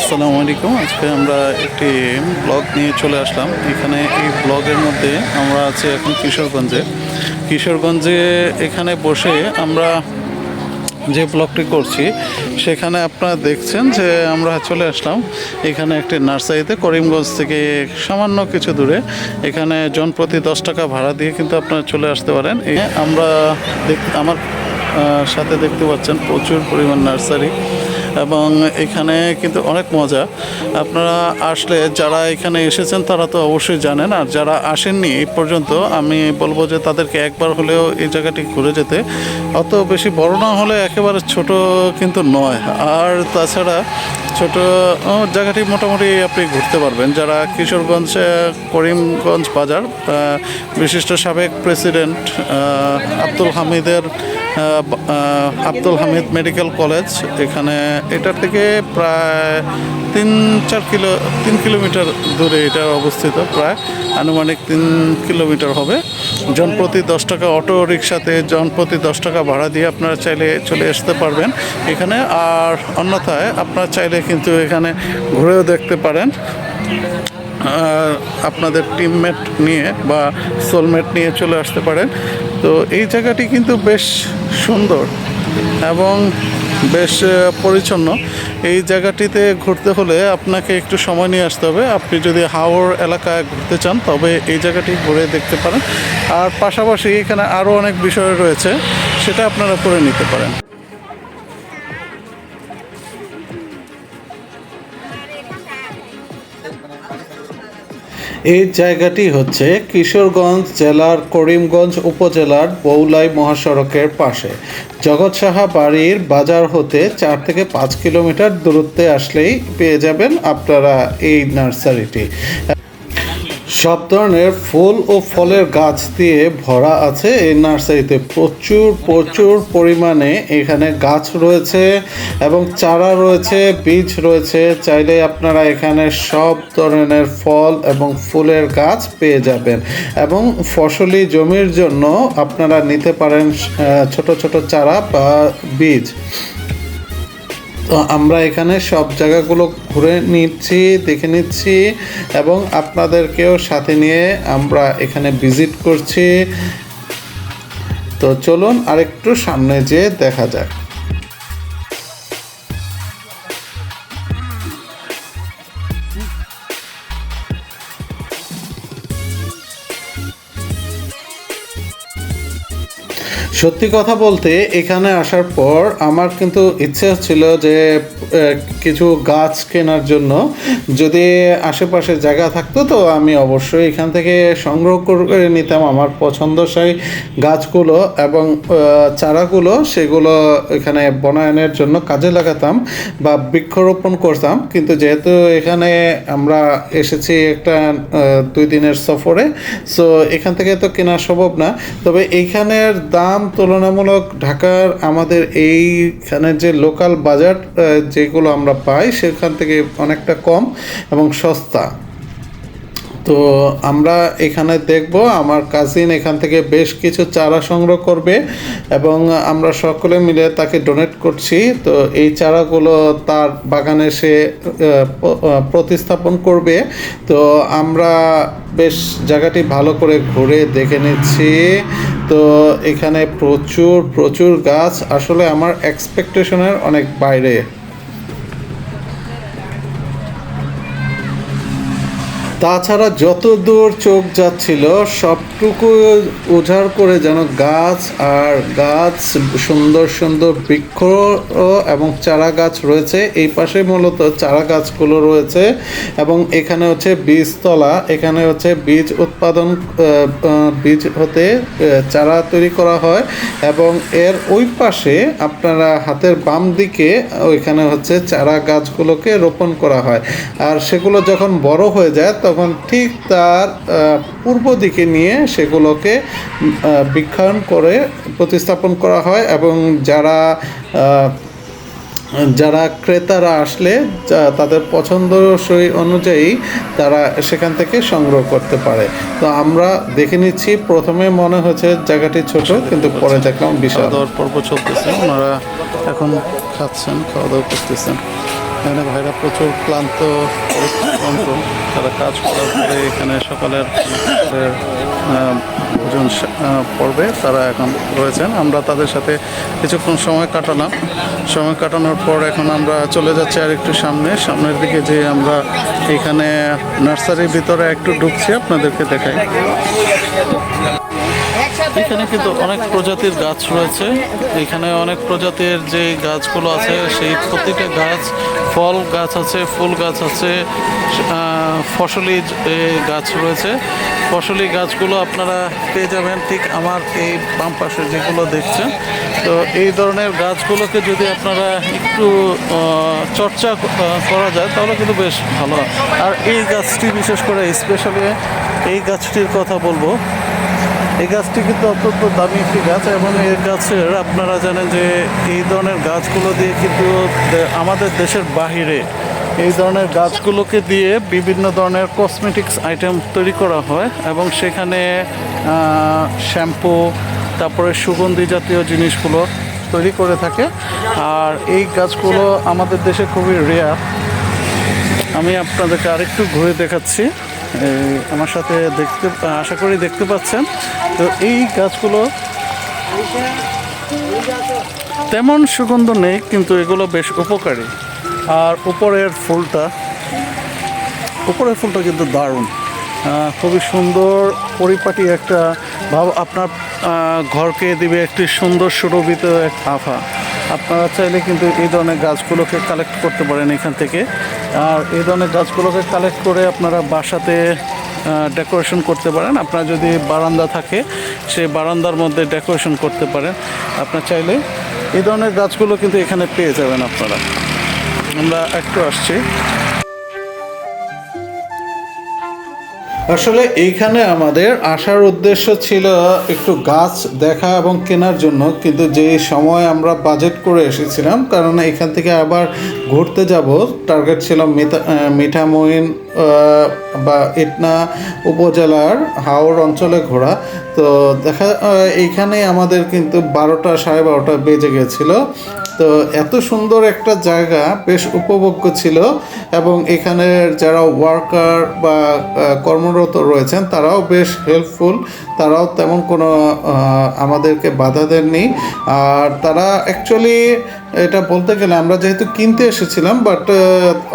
আসসালামু আলাইকুম। আজকে আমরা একটি ব্লগ নিয়ে চলে আসলাম। এখানে এই ব্লগের মধ্যে আমরা আছি এখন কিশোরগঞ্জে। কিশোরগঞ্জে এখানে বসে আমরা যে ব্লগটি করছি, সেখানে আপনারা দেখছেন যে আমরা চলে আসলাম। এখানে একটি নার্সারিতে, করিমগঞ্জ থেকে সামান্য কিছু দূরে। এখানে জনপ্রতি দশ টাকা ভাড়া দিয়ে কিন্তু আপনারা চলে আসতে পারেন। আমরা দেখ আমার সাথে দেখতে পাচ্ছেন প্রচুর পরিমাণ নার্সারি। এবং এখানে কিন্তু অনেক মজা। আপনারা আসলে যারা এখানে এসেছেন, তারা তো অবশ্যই জানেন। আর যারা আসেননি এই পর্যন্ত, আমি বলব যে তাদেরকে একবার হলেও এই জায়গাটি ঘুরে যেতে। অত বেশি বড় না হলে একেবারে ছোট কিন্তু নয়। আর তাছাড়া ছোট জায়গাটি মোটামুটি আপনি ঘুরতে পারবেন। যারা কিশোরগঞ্জ করিমগঞ্জ বাজার বিশিষ্ট সাবেক প্রেসিডেন্ট আব্দুল হামিদের আব্দুল হামিদ মেডিকেল কলেজ, এখানে এটার থেকে প্রায় তিন, চার কিলো, তিন কিলোমিটার দূরে এটা অবস্থিত, প্রায় আনুমানিক তিন কিলোমিটার হবে। জনপ্রতি দশ টাকা অটো রিক্সাতে জনপ্রতি দশ টাকা ভাড়া দিয়ে আপনারা চাইলে চলে আসতে পারবেন। এখানে আর অন্যথায় আপনারা চাইলে কিন্তু এখানে ঘুরেও দেখতে পারেন। আপনাদের টিমমেট নিয়ে বা সোলমেট নিয়ে চলে আসতে পারেন। তো এই জায়গাটি কিন্তু বেশ সুন্দর এবং বেশ পরিচ্ছন্ন। এই জায়গাটিতে ঘুরতে হলে আপনাকে একটু সময় নিয়ে আসতে হবে। আপনি যদি হাওড় এলাকায় ঘুরতে চান, তবে এই জায়গাটি ঘুরে দেখতে পারেন। আর পাশাপাশি এখানে আরও অনেক বিষয় রয়েছে, সেটা আপনারা করে নিতে পারেন। এই জায়গাটি হচ্ছে কিশোরগঞ্জ জেলার করিমগঞ্জ উপজেলার বৌলাই মহাসড়কের পাশে। জগৎ সাহা বাড়ির বাজার হতে চার থেকে পাঁচ কিলোমিটার দূরত্বে আসলেই পেয়ে যাবেন আপনারা এই নার্সারিটি। সব ধরনের ফুল ও ফলের গাছ দিয়ে ভরা আছে এই নার্সারিতে। প্রচুর প্রচুর পরিমাণে এখানে গাছ রয়েছে এবং চারা রয়েছে, বীজ রয়েছে। চাইলে আপনারা এখানে সব ধরনের ফল এবং ফুলের গাছ পেয়ে যাবেন এবং ফসলি জমির জন্য আপনারা নিতে পারেন ছোট ছোট চারা বা বীজ। তো আমরা এখানে সব জায়গাগুলো ঘুরে নিচ্ছি, দেখে নিচ্ছি এবং আপনাদেরকেও সাথে নিয়ে আমরা এখানে ভিজিট করছি। তো চলুন আরেকটু সামনে যেয়ে দেখা যাক। সত্যি কথা বলতে, এখানে আসার পর আমার কিন্তু ইচ্ছে হচ্ছিল যে কিছু গাছ কেনার জন্য। যদি আশেপাশে জায়গা থাকতো তো আমি অবশ্যই এখান থেকে সংগ্রহ করে নিতাম আমার পছন্দসাই গাছগুলো এবং চারাগুলো সেগুলো এখানে বনায়নের জন্য কাজে লাগাতাম বা বৃক্ষরোপণ করতাম। কিন্তু যেহেতু এখানে আমরা এসেছি একটা দুই দিনের সফরে সো এখান থেকে তো কেনা সম্ভব না। তবে এইখানের দাম তুলনামূলক ঢাকার আমাদের এইখানের যে লোকাল বাজার যেগুলো আমরা পাই, সেখান থেকে অনেকটা কম এবং সস্তা। তো আমরা এখানে দেখব, আমার কাজিন এখান থেকে বেশ কিছু চারা সংগ্রহ করবে এবং আমরা সকলে মিলে তাকে ডোনেট করছি। তো এই চারাগুলো তার বাগানে সে প্রতিস্থাপন করবে। তো আমরা বেশ জায়গাটি ভালো করে ঘুরে দেখে নিচ্ছি। তো এখানে প্রচুর প্রচুর গাছ। আসলে আমার এক্সপেকটেশনের অনেক বাইরে। তাছাড়া যত দূর চোখ যাচ্ছিল, সবটুকু উজাড় করে যেন গাছ আর গাছ, সুন্দর সুন্দর বৃক্ষ এবং চারা গাছ রয়েছে। এই পাশে মূলত চারা গাছগুলো রয়েছে এবং এখানে হচ্ছে বীজতলা। এখানে হচ্ছে বীজ উৎপাদন বীজ হতে চারা তৈরি করা হয় এবং এর ওই পাশে আপনারা হাতের বাম দিকে ওইখানে হচ্ছে চারা গাছগুলোকে রোপণ করা হয়। আর সেগুলো যখন বড় হয়ে যায় তখন ঠিক তার পূর্ব দিকে নিয়ে সেগুলোকে বৃক্ষায়ন করে প্রতিস্থাপন করা হয় এবং যারা যারা ক্রেতারা আসলে তাদের পছন্দসই অনুযায়ী তারা সেখান থেকে সংগ্রহ করতে পারে। তো আমরা দেখে নিচ্ছি, প্রথমে মনে হচ্ছে জায়গাটি ছোট, কিন্তু পরে দেখলাম বিশাল। পর্ব চলতেছে, ওনারা এখন খাচ্ছেন, খাওয়া দাওয়া করতেছেন। এখানে ভাইরা প্রচুর ক্লান্ত ক্লান্ত তারা কাজ করার পরে এখানে সকালের ভোজন পর্বে তারা এখন রয়েছেন। আমরা তাদের সাথে কিছুক্ষণ সময় কাটালাম। সময় কাটানোর পর এখন আমরা চলে যাচ্ছি আর একটু সামনে। সামনের দিকে যে আমরা এখানে নার্সারির ভিতরে একটু ঢুকছি, আপনাদেরকে দেখাই। এখানে কিন্তু অনেক প্রজাতির গাছ রয়েছে। এখানে অনেক প্রজাতির যে গাছগুলো আছে, সেই প্রতিটা গাছ, ফল গাছ আছে, ফুল গাছ আছে ফসলি গাছ রয়েছে। ফসলি গাছগুলো আপনারা পেয়ে যাবেন ঠিক আমার এই বাম পাশে যেগুলো দেখছেন। তো এই ধরনের গাছগুলোকে যদি আপনারা একটু চর্চা করা যায়, তাহলে কিন্তু বেশ ভালো। আর এই গাছটি বিশেষ করে স্পেশালি এই গাছটির কথা বলব। এই গাছটি কিন্তু অত্যন্ত দামি একটি গাছ এবং এই গাছের আপনারা জানেন যে এই ধরনের গাছগুলো দিয়ে কিন্তু আমাদের দেশের বাহিরে এই ধরনের গাছগুলোকে দিয়ে বিভিন্ন ধরনের কসমেটিক্স আইটেম তৈরি করা হয় এবং সেখানে শ্যাম্পু, তারপরে সুগন্ধি জাতীয় জিনিসগুলো তৈরি করে থাকে। আর এই গাছগুলো আমাদের দেশে খুবই রেয়ার আমি আপনাদেরকে আরেকটু ঘুরে দেখাচ্ছি। আমার সাথে দেখতে আশা করি দেখতে পাচ্ছেন। তো এই গাছগুলো তেমন সুগন্ধ নেই, কিন্তু এগুলো বেশ উপকারী। আর উপরের ফুলটা উপরের ফুলটা কিন্তু দারুণ। খুবই সুন্দর, পরিপাটি একটা ভাব, আপনার ঘরকে দিবে একটি সুন্দর সুরভিত এক আভা। আপনারা চাইলে কিন্তু এই ধরনের গাছগুলোকে কালেক্ট করতে পারেন এখান থেকে। আর এই ধরনের গাছগুলোকে কালেক্ট করে আপনারা বাসাতে ডেকোরেশন করতে পারেন। আপনার যদি বারান্দা থাকে, সেই বারান্দার মধ্যে ডেকোরেশন করতে পারেন। আপনার চাইলে এই ধরনের গাছগুলো কিন্তু এখানে পেয়ে যাবেন আপনারা। আমরা একটু আসছি। আসলে এইখানে আমাদের আসার উদ্দেশ্য ছিল একটু গাছ দেখা এবং কেনার জন্য, কিন্তু যে সময় আমরা বাজেট করে এসেছিলাম, কারণ এখান থেকে আবার ঘুরতে যাব টার্গেট ছিল মিঠামইন বা ইটনা উপজেলার হাওড় অঞ্চলে ঘোরা। তো দেখা এইখানে আমাদের কিন্তু বারোটা সাড়ে বারোটা বেজে গেছিল। তো এত সুন্দর একটা জায়গা বেশ উপভোগ্য ছিল এবং এখানের যারা ওয়ার্কার বা কর্মরত রয়েছেন তারাও বেশ হেল্পফুল তারাও তেমন কোনো আমাদেরকে বাধা দেননি। আর তারা অ্যাকচুয়ালি এটা বলতে গেলে আমরা যেহেতু কিনতে এসেছিলাম বাট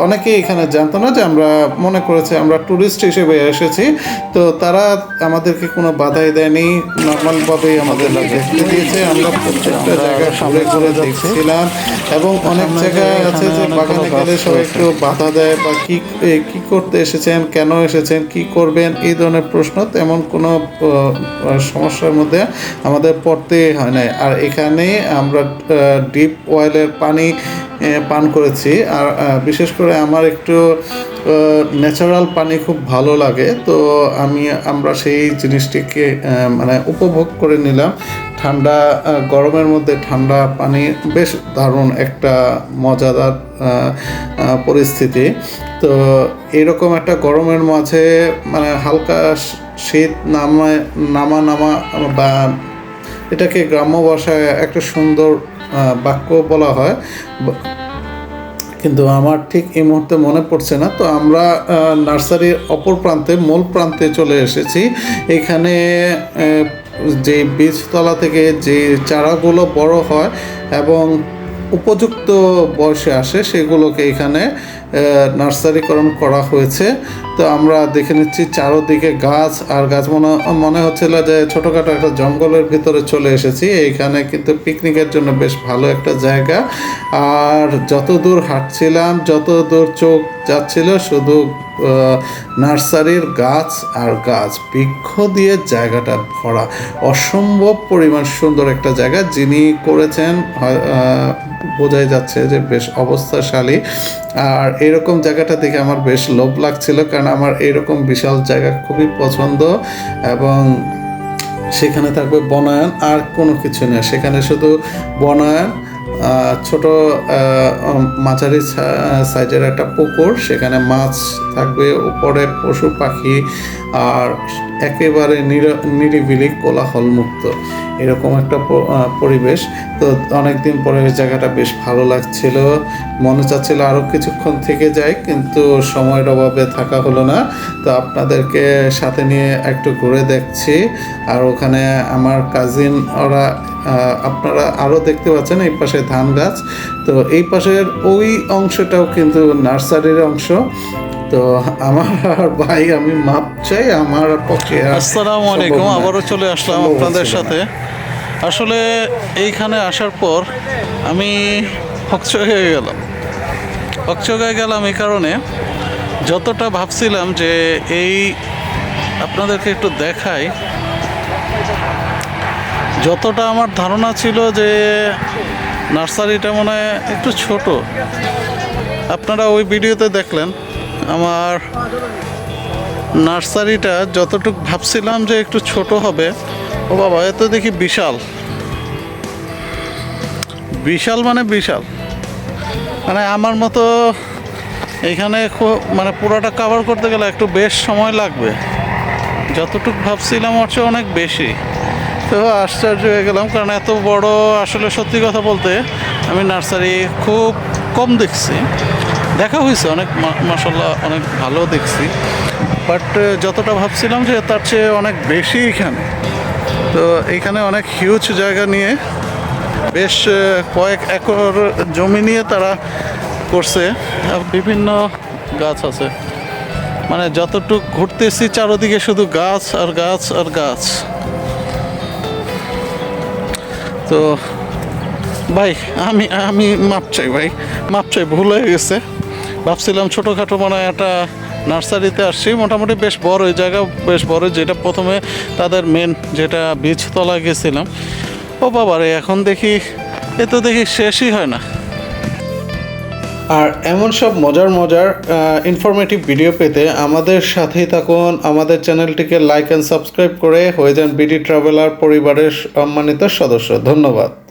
অনেকেই এখানে জানতো না যে আমরা মনে করেছে আমরা ট্যুরিস্ট হিসেবে এসেছি। তো তারা আমাদেরকে কোনো বাধাই দেয়নি নর্মালভাবেই আমাদের দেখতে দিয়েছে। আমরা প্রত্যেকটা জায়গায় ঘুরে ঘুরে দেখছিলাম। এবং অনেক জায়গায় আছে যে বাগানে গেলে সবাই একটু বাধা দেয় বা কি কি করতে এসেছেন কেন এসেছেন কি করবেন এই ধরনের প্রশ্ন তেমন কোনো সমস্যার মধ্যে আমাদের পড়তে হয় নাই। আর এখানে আমরা ডিপ অয়েলের পানি পান করেছি। আর বিশেষ করে আমার একটু ন্যাচারাল পানি খুব ভালো লাগে। তো আমি, আমরা সেই জিনিসটিকে মানে উপভোগ করে নিলাম। ঠান্ডা গরমের মধ্যে ঠান্ডা পানি বেশ দারুণ একটা মজাদার পরিস্থিতি। তো এরকম একটা গরমের মাঝে মানে হালকা শীত নামা নামা নামা বা এটাকে গ্রাম্য ভাষায় একটা সুন্দর বাক্য বলা হয়। কিন্তু আমার ঠিক এই মুহূর্তে মনে পড়ছে না। তো আমরা নার্সারির অপর প্রান্তে, মূল প্রান্তে চলে এসেছি। এখানে যে বীজতলা থেকে যে চারাগুলো বড় হয় এবং উপযুক্ত বয়সে আসে, সেগুলোকে এখানে নার্সারিকরণ করা হয়েছে। তো আমরা দেখে নিচ্ছি চারোদিকে গাছ, আর গাছ মনে মনে হচ্ছিল যে ছোটোখাটো একটা জঙ্গলের ভিতরে চলে এসেছি। এইখানে কিন্তু পিকনিকের জন্য বেশ ভালো একটা জায়গা। আর যত দূর হাঁটছিলাম, যত দূর চোখ যাচ্ছিল, শুধু নার্সারির গাছ আর গাছ। বৃক্ষ দিয়ে জায়গাটা ভরা। অসম্ভব পরিমাণ সুন্দর একটা জায়গা। যিনি করেছেন বোঝাই যাচ্ছে যে বেশ অবস্থাশালী। আর এরকম জায়গাটা দেখে আমার বেশ লোভ লাগছিল, কারণ আমার এরকম বিশাল জায়গা খুবই পছন্দ এবং সেখানে থাকবে বনায়ন আর কোনো কিছু না। সেখানে শুধু বনায়ন ছোট মাঝারি সাইজের একটা পুকুর, সেখানে মাছ থাকবে, উপরে পশু পাখি আর একেবারে নির- নিরিবিলি কোলাহলমুক্ত। এরকম একটা পরিবেশ। তো অনেকদিন পরে জায়গাটা বেশ ভালো লাগছিল। মনে চাচ্ছিল আরও কিছুক্ষণ থেকে যাই, কিন্তু সময়ের অভাবে থাকা হলো না। তো আপনাদেরকে সাথে নিয়ে একটু ঘুরে দেখছি। আর ওখানে আমার কাজিন ওরা আপনারা আরও দেখতে পাচ্ছেন, এই পাশে ধান গাছ। তো এই পাশের ওই অংশটাও কিন্তু নার্সারির অংশ। তো আমার আর ভাই আমি মাপ চাই আমার পক্ষে আসসালামু আলাইকুম আবারও চলে আসলাম আপনাদের সাথে। আসলে এইখানে আসার পর আমি হকচক হয়ে গেলাম। হকচক হয়ে গেলাম এই কারণে যতটা ভাবছিলাম যে এই আপনাদেরকে একটু দেখাই যতটা আমার ধারণা ছিল যে নার্সারিটা মনে হয় একটু ছোট। আপনারা ওই ভিডিওতে দেখলেন, আমার নার্সারিটা যতটুকু ভাবছিলাম যে একটু ছোট হবে, ও বাবা এত দেখি বিশাল। বিশাল মানে বিশাল। মানে আমার মতো এখানে মানে পুরোটা কাভার করতে গেলে একটু বেশ সময় লাগবে। যতটুকু ভাবছিলাম ওর চেয়ে অনেক বেশি। তো আশ্চর্য হয়ে গেলাম, কারণ এত বড় আসলে সত্যি কথা বলতে আমি নার্সারি খুব কম দেখছি। দেখা হয়েছে অনেক মাসাল্লাহ অনেক ভালো দেখছি। বাট যতটা ভাবছিলাম যে তার চেয়ে অনেক বেশি এখানে। তো এখানে অনেক হিউজ জায়গা নিয়ে বেশ কয়েক একর জমি নিয়ে তারা করছে। বিভিন্ন গাছ আছে। মানে যতটুক ঘুরতেছি চারোদিকে শুধু গাছ আর গাছ আর গাছ। তো ভাই, আমি আমি মাপ চাই ভাই, মাপ চাই, ভুল হয়ে গেছে। ভাবছিলাম ছোটোখাটো মানে একটা নার্সারিতে আসছি, মোটামুটি বেশ বড় ওই জায়গা, বেশ বড়, যেটা প্রথমে তাদের মেন যেটা বীজতলা গেছিলাম। ও বাবা রে এখন দেখি, এ তো দেখি শেষই হয় না। আর এমন সব মজার মজার ইনফরমেটিভ ভিডিও পেতে আমাদের সাথেই থাকুন। আমাদের চ্যানেলটিকে লাইক অ্যান্ড সাবস্ক্রাইব করে হয়ে যান বিডি ট্রাভেলার পরিবারের সম্মানিত সদস্য। ধন্যবাদ।